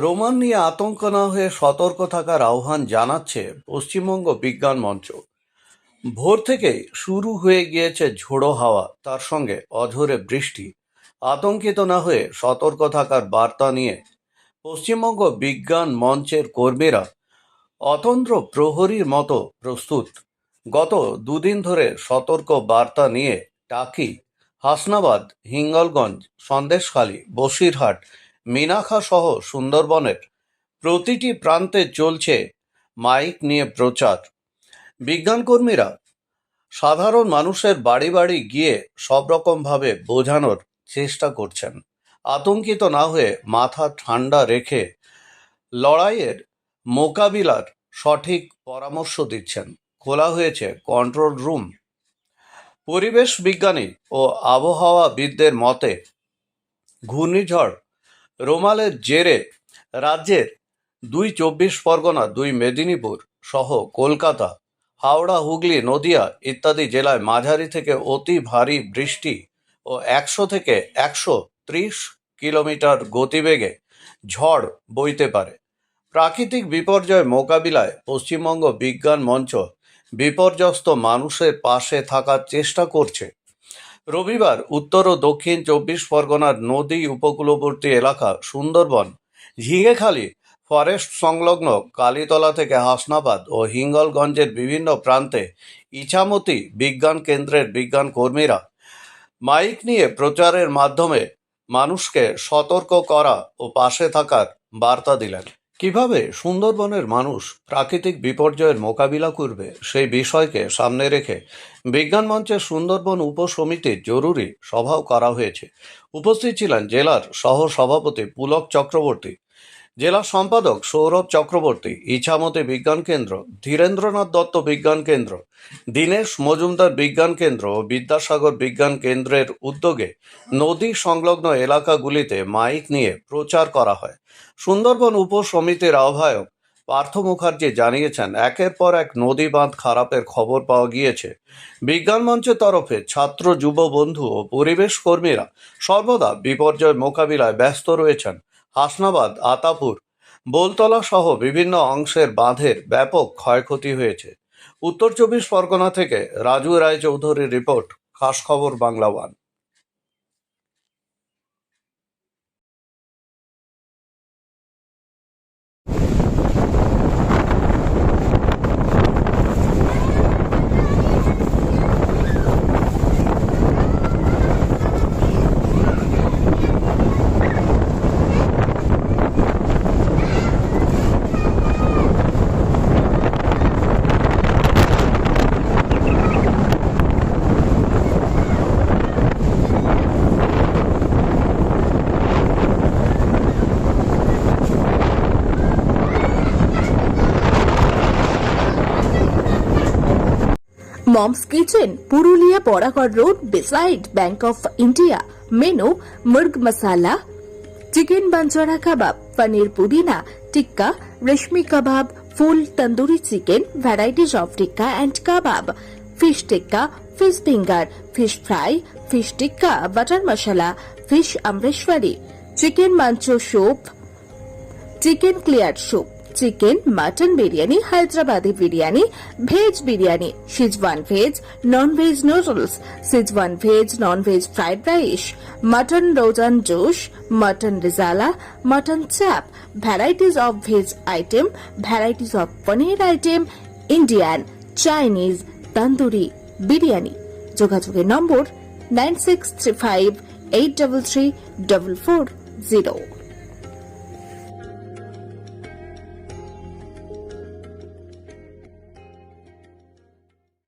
Roman নিয়ে আতঙ্ক না হয়ে সতর্ক থাকার আহ্বান জানাচ্ছে পশ্চিমবঙ্গ বিজ্ঞান মঞ্চ। ভোর থেকে শুরু হয়ে গিয়েছে ঝোড়ো হাওয়া, তার সঙ্গে অঝোরে বৃষ্টি। আতঙ্কিত না হয়ে সতর্ক থাকার বার্তা নিয়ে পশ্চিমবঙ্গ বিজ্ঞান মঞ্চের কর্মীরা অতন্ত্র প্রহরীর মতো প্রস্তুত। গত দুদিন ধরে সতর্ক বার্তা নিয়ে টাকি হাসনাবাদ, হিঙ্গলগঞ্জ, সন্দেশখালী, বসিরহাট মিনাখা সহ সুন্দরবনের প্রতিটি প্রান্তে চলছে মাইক নিয়ে প্রচার। বিজ্ঞানকর্মীরা সাধারণ মানুষের বাড়ি বাড়ি গিয়ে সব রকমভাবে বোঝানোর চেষ্টা করছেন। আতঙ্কিত না হয়ে মাথা ঠান্ডা রেখে লড়াইয়ের মোকাবিলার সঠিক পরামর্শ দিচ্ছেন। খোলা হয়েছে কন্ট্রোল রুম পরিবেশ বিজ্ঞানী ও আবহাওয়াবিদদের মতে, ঘূর্ণিঝড় রোমালের জেরে রাজ্যের দুই চব্বিশ পরগনা, দুই মেদিনীপুর সহ কলকাতা, হাওড়া, হুগলি, নদিয়া ইত্যাদি জেলায় মাঝারি থেকে অতি ভারী বৃষ্টি ও একশো থেকে একশো ত্রিশ কিলোমিটার গতিবেগে ঝড় বইতে পারে। প্রাকৃতিক বিপর্যয় মোকাবিলায় পশ্চিমবঙ্গ বিজ্ঞান মঞ্চ বিপর্যস্ত মানুষের পাশে থাকার চেষ্টা করছে। রবিবার উত্তর ও দক্ষিণ চব্বিশ পরগনার নদী উপকূলবর্তী এলাকা সুন্দরবন, ঝিঙেখালী ফরেস্ট সংলগ্ন কালীতলা থেকে হাসনাবাদ ও হিঙ্গলগঞ্জের বিভিন্ন প্রান্তে ইছামতি বিজ্ঞান কেন্দ্রের বিজ্ঞান কর্মীরা মাইক নিয়ে প্রচারের মাধ্যমে মানুষকে সতর্ক করা ও পাশে থাকার বার্তা দিলেন। কীভাবে সুন্দরবনের মানুষ প্রাকৃতিক বিপর্যয়ের মোকাবিলা করবে সেই বিষয়কে সামনে রেখে বিজ্ঞান মঞ্চের সুন্দরবন উপসমিতির জরুরি সভাও করা হয়েছে। উপস্থিত ছিলেন জেলার সহ সভাপতি পুলক চক্রবর্তী জেলা সম্পাদক সৌরভ চক্রবর্তী, ইছামতি বিজ্ঞান কেন্দ্র, ধীরেন্দ্রনাথ দত্ত বিজ্ঞান কেন্দ্র, দীনেশ মজুমদার বিজ্ঞান কেন্দ্র ও বিদ্যাসাগর বিজ্ঞান কেন্দ্রের উদ্যোগে নদী সংলগ্ন এলাকাগুলিতে মাইক নিয়ে প্রচার করা হয়। সুন্দরবন উপসমিতির আহ্বায়ক পার্থ মুখার্জি জানিয়েছেন, একের পর এক নদী বাঁধ খারাপের খবর পাওয়া গিয়েছে। বিজ্ঞান মঞ্চের তরফে ছাত্র, যুব বন্ধু ও পরিবেশ কর্মীরা সর্বদা বিপর্যয় মোকাবিলায় ব্যস্ত রয়েছেন। হাসনাবাদ, আতাপুর, বোলতলা সহ বিভিন্ন অংশের বাঁধের ব্যাপক ক্ষয়ক্ষতি হয়েছে। উত্তর চব্বিশ পরগনা থেকে রাজু রায় চৌধুরীর রিপোর্ট খাস খবর Bangla one. Mom's kitchen Purulia Baragarh road beside Bank of India menu murg masala chicken banjara kebab paneer pudina tikka reshmi kebab full tandoori chicken varieties of tikka and kebab fish tikka fish finger fish fry fish tikka butter masala fish Amritsari chicken manchow soup chicken clear soup chicken, mutton biryani, Hyderabadi biryani, veg biryani Schezwan veg non veg noodles Schezwan veg non veg fried rice mutton rogan josh mutton rezala mutton chaap varieties of veg item varieties of paneer item Indian Chinese tandoori biryani যোগাযোগের number nine six three five eight double three double four zero